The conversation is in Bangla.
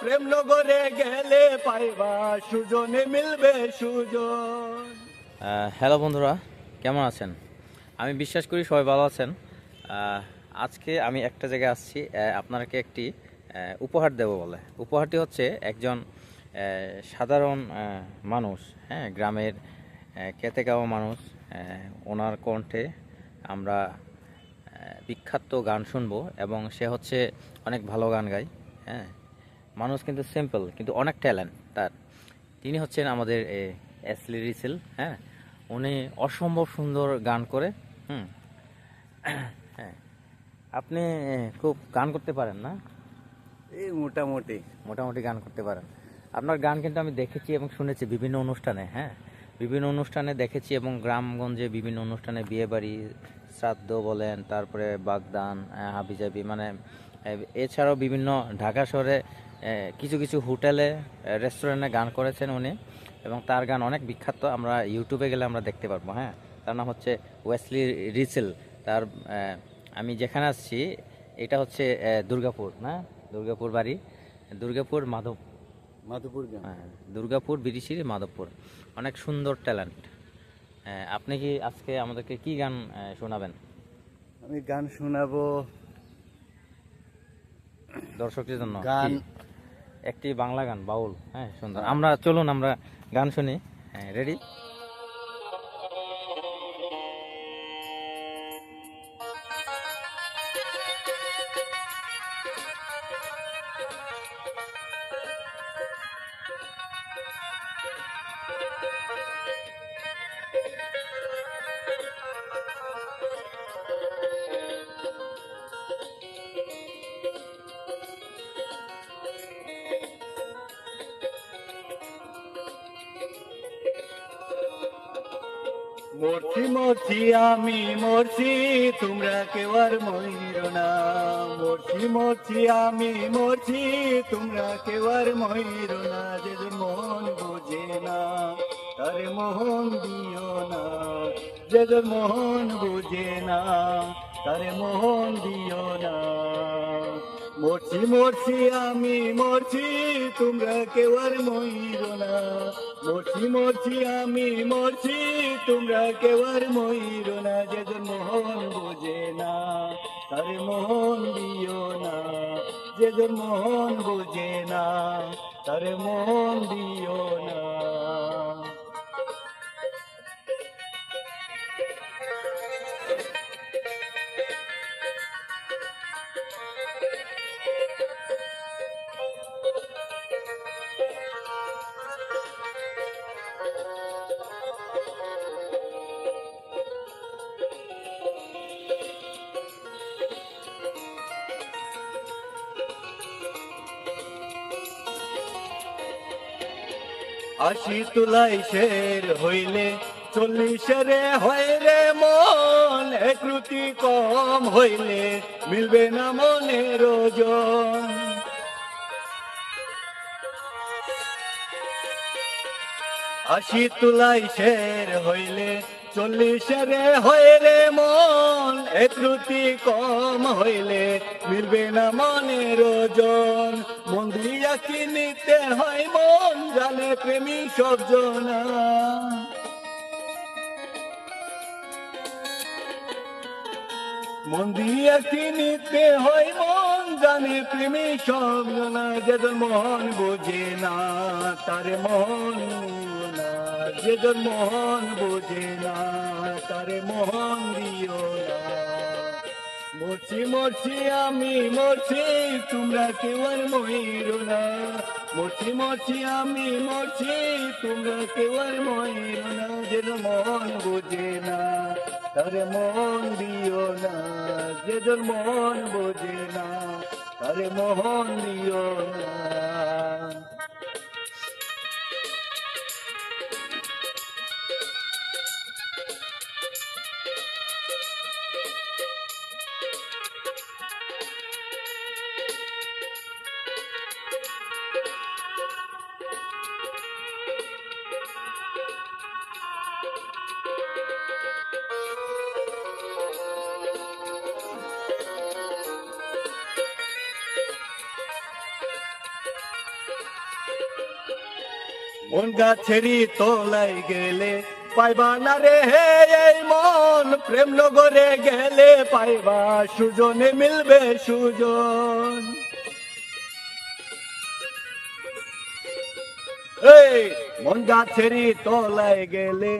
প্রেম নগরে গেলে পাইবা সুজনে, মিলবে সুজন। হ্যালো বন্ধুরা, কেমন আছেন? আমি বিশ্বাস করি সবাই ভালো আছেন। আজকে আমি একটা জায়গায় আসছি আপনাকে একটি উপহার দেব বলে। উপহারটি হচ্ছে একজন সাধারণ মানুষ হ্যাঁ গ্রামের খেতে খাওয়া মানুষ। ওনার কণ্ঠে আমরা বিখ্যাত গান শুনব এবং সে হচ্ছে অনেক ভালো গান গায় হ্যাঁ। মানুষ কিন্তু সিম্পল কিন্তু অনেক ট্যালেন্ট তার। তিনি হচ্ছেন আমাদের এসলি রিসেল হ্যাঁ? উনি অসম্ভব সুন্দর গান করে হুম? হ্যাঁ। আপনি খুব গান করতে পারেন না? এই মোটামুটি। মোটামুটি গান করতে পারেন। আপনার গান কিন্তু আমি দেখেছি এবং শুনেছি বিভিন্ন অনুষ্ঠানে হ্যাঁ? বিভিন্ন অনুষ্ঠানে দেখেছি এবং গ্রামগঞ্জে বিভিন্ন অনুষ্ঠানে বিয়েবাড়ি শ্রাদ্ধ বলেন তারপরে বাগদান হাবিজাবি মানে এছাড়াও বিভিন্ন ঢাকা শহরে কিছু কিছু হোটেলে রেস্টুরেন্টে গান করেছেন উনি এবং তার গান অনেক বিখ্যাত। আমরা ইউটিউবে গেলে আমরা দেখতে পারব হ্যাঁ? তার নাম হচ্ছে ওয়েসলি রিসেল তার আমি যেখানে আসছি এটা হচ্ছে দুর্গাপুর না? দুর্গাপুর বাড়ি। দুর্গাপুর মাধব। মাধুপুর গান। হ্যাঁ দুর্গাপুর বিরিশির মাধবপুর। অনেক সুন্দর ট্যালেন্ট। আপনি কি আজকে আমাদেরকে কি গান শোনাবেন? আমি গান শোনাবো দর্শকদের জন্য। গান? একটি বাংলা গান বাউল। হ্যাঁ সুন্দর। আমরা চলুন আমরা গান শুনি। হ্যাঁ রেডি মরছি মরছি, আমি মরছি, তোমরা কেউ আর ময়ূর না। মরছি মরছি, আমি মরছি, তোমরা কেউ আর ময়ূর না। যে মন বোঝে না, তার মোহন দিও না। যে মোহন বোঝে না, তার মোহন দিও না। মরছি মরছি আমি, মরছি, তোমরা কেউ আর ময়ূর না। মরছি মরছি আমি, মরছি, তোমরা কেউ আর ময়ূর না। যে মোহন বোঝে না, তার মোহন দিও না। যে মোহন বোঝে না, তার মোহন দিও না। আশি তুলাই শের হইলে চল্লিশের হয় রে মন একরুতি কম হইলে মিলবে না মনের ওজন। আশি তুলাই শের হইলে চল্লিশের হয় রে মন একরুতি কম হইলে মিলবে না মনের ওজন। মন দিয়া কিনিতে হয় মন, জানে প্রেমী সব জনা। মন দিয়া কিনিতে হয় মন, জানে প্রেমী সব জনা। যে মন বোঝে না, তার মন না যে তোর মন বোঝে না, তার মন দিও না। মরছি মরছি, আমি মরছি, তোমরা কেউ আর ময়ূর না। মরছি মরছি, আমি মরছি, তোমরা কেউ আর ময়ূর না। যে তোর মন বোঝে না, তার মন দিও না। যে তোর মন বোঝে না, তার মন দিও না। মন গাছেরই তোলাই গেলে পাইবা না রে হে, এই মন। প্রেম নগরে গেলে পাইবা, সুজনে মিলবে সুজন। এই মন গাছেরই তলায় গেলে